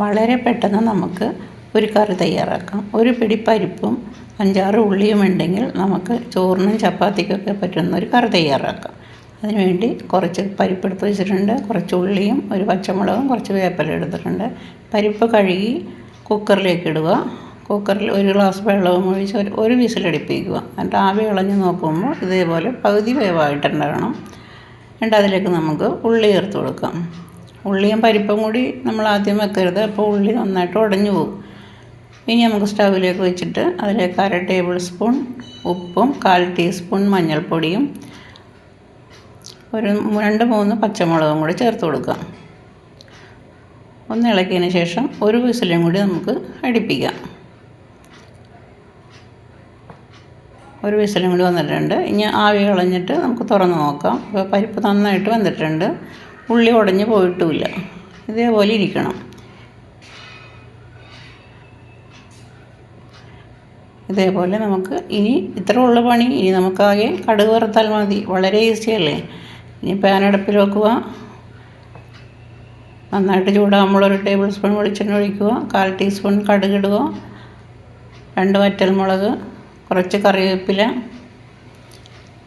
വളരെ പെട്ടെന്ന് നമുക്ക് ഒരു കറി തയ്യാറാക്കാം. ഒരു പിടി പരിപ്പും അഞ്ചാറ് ഉള്ളിയും ഉണ്ടെങ്കിൽ നമുക്ക് ചോറിനും ചപ്പാത്തിക്കൊക്കെ പറ്റുന്ന ഒരു കറി തയ്യാറാക്കാം. അതിനുവേണ്ടി കുറച്ച് പരിപ്പെടുത്ത് വെച്ചിട്ടുണ്ട്. കുറച്ച് ഉള്ളിയും ഒരു പച്ചമുളകും കുറച്ച് വേപ്പല എടുത്തിട്ടുണ്ട്. പരിപ്പ് കഴുകി കുക്കറിലേക്ക് ഇടുക. കുക്കറിൽ ഒരു ഗ്ലാസ് വെള്ളവും ഒഴിച്ച് ഒരു ഒരു വിസിലടിപ്പിക്കുക. എന്നിട്ട് ആവി ഇളഞ്ഞ് നോക്കുമ്പോൾ ഇതേപോലെ പകുതി വേവായിട്ടുണ്ടാകണം എന്നിട്ട് അതിലേക്ക് നമുക്ക് ഉള്ളി ചേർത്ത് കൊടുക്കാം. ഉള്ളിയും പരിപ്പും കൂടി നമ്മൾ ആദ്യം വെക്കരുത്. അപ്പോൾ ഉള്ളി നന്നായിട്ട് ഉടഞ്ഞു പോകും ഇനി നമുക്ക് സ്റ്റൗവിലേക്ക് വെച്ചിട്ട് അതിലേക്ക് അര ടേബിൾ സ്പൂൺ ഉപ്പും കാൽ ടീസ്പൂൺ മഞ്ഞൾപ്പൊടിയും ഒരു രണ്ട് മൂന്ന് പച്ചമുളകും കൂടി ചേർത്ത് കൊടുക്കാം. ഒന്ന് ഇളക്കിയതിന് ശേഷം ഒരു വിസിലും കൂടി നമുക്ക് അടിപ്പിക്കാം. ഒരു വിസിലും കൂടി വന്നിട്ടുണ്ട്. ഇനി ആവി കളഞ്ഞിട്ട് നമുക്ക് തുറന്ന് നോക്കാം. ഇപ്പോൾ പരിപ്പ് നന്നായിട്ട് വന്നിട്ടുണ്ട്. ഉള്ളി ഉടഞ്ഞു പോയിട്ടുമില്ല ഇതേപോലെ ഇരിക്കണം. ഇതേപോലെ നമുക്ക് ഇനി ഇത്ര ഉള്ള പണി ഇനി നമുക്കാകെ കടുക് വറുത്താൽ മതി. വളരെ ഈസി അല്ലേ? ഇനി പാൻ അടുപ്പിൽ വെക്കുക. നന്നായിട്ട് ചൂടാകുമ്പോൾ ഒരു ടേബിൾ സ്പൂൺ വെളിച്ചെണ്ണ ഒഴിക്കുക. കാൽ ടീസ്പൂൺ കടുക് ഇടുക. രണ്ട് വറ്റൽമുളക് കുറച്ച് കറിവേപ്പില.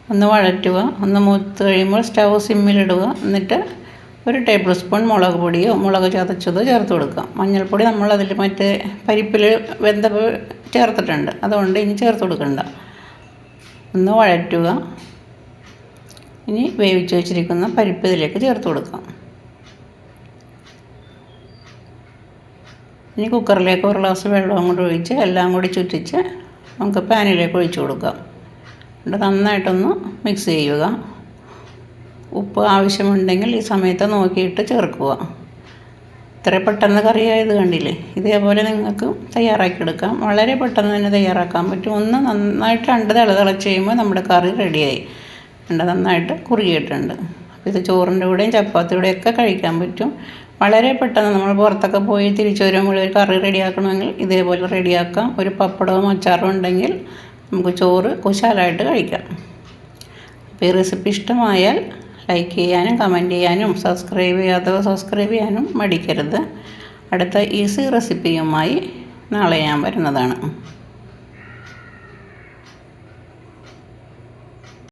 ഒന്ന് വഴറ്റുക. ഒന്ന് മൂത്ത് കഴിയുമ്പോൾ സ്റ്റവ് സിമ്മിലിടുക എന്നിട്ട് ഒരു ടേബിൾ സ്പൂൺ മുളക് പൊടിയോ മുളക് ചതച്ചതോ ചേർത്ത് കൊടുക്കാം. മഞ്ഞൾപ്പൊടി നമ്മൾ അതിൽ മറ്റേ പരിപ്പിൽ വെന്ത ചേർത്തിട്ടുണ്ട്. അതുകൊണ്ട് ഇനി ചേർത്ത് കൊടുക്കണ്ട. ഒന്ന് വഴറ്റുക. ഇനി വേവിച്ച് വെച്ചിരിക്കുന്ന പരിപ്പ് ഇതിലേക്ക് ചേർത്ത് കൊടുക്കാം. ഇനി കുക്കറിലേക്ക് ഒരു ഗ്ലാസ് വെള്ളം കൂടി ഒഴിച്ച് എല്ലാം കൂടി ചുറ്റിച്ച് നമുക്ക് പാനിലേക്ക് ഒഴിച്ച് കൊടുക്കാം. എന്നിട്ട് നന്നായിട്ടൊന്ന് മിക്സ് ചെയ്യുക. ഉപ്പ് ആവശ്യമുണ്ടെങ്കിൽ ഈ സമയത്ത് നോക്കിയിട്ട് ചേർക്കുക. ഇത്ര പെട്ടെന്ന് കറിയായത് കണ്ടില്ലേ? ഇതേപോലെ നിങ്ങൾക്ക് തയ്യാറാക്കി എടുക്കാം. വളരെ പെട്ടെന്ന് തന്നെ തയ്യാറാക്കാൻ പറ്റും. ഒന്ന് നന്നായിട്ട് രണ്ട് തിള തിളച്ച് കഴിയുമ്പോൾ നമ്മുടെ കറി റെഡിയായി. രണ്ട് നന്നായിട്ട് കുറുകിയിട്ടുണ്ട്. അപ്പോൾ ഇത് ചോറിന്റെ കൂടെയും ചപ്പാത്തിയുടെ ഒക്കെ കഴിക്കാൻ പറ്റും. വളരെ പെട്ടെന്ന് നമ്മൾ പുറത്തൊക്കെ പോയി തിരിച്ചു വരുമ്പോൾ ഒരു കറി റെഡിയാക്കണമെങ്കിൽ ഇതേപോലെ റെഡിയാക്കാം. ഒരു പപ്പടവും അച്ചാറും ഉണ്ടെങ്കിൽ നമുക്ക് ചോറ് കുശാലായിട്ട് കഴിക്കാം. അപ്പോൾ ഈ റെസിപ്പി ഇഷ്ടമായാൽ ലൈക്ക് ചെയ്യാനും കമന്റ് ചെയ്യാനും സബ്സ്ക്രൈബ് ചെയ്യാത്തവർ സബ്സ്ക്രൈബ് ചെയ്യാനും മടിക്കരുത്. അടുത്ത ഈസി റെസിപ്പിയുമായി നാളെ ഞാൻ വരുന്നതാണ്.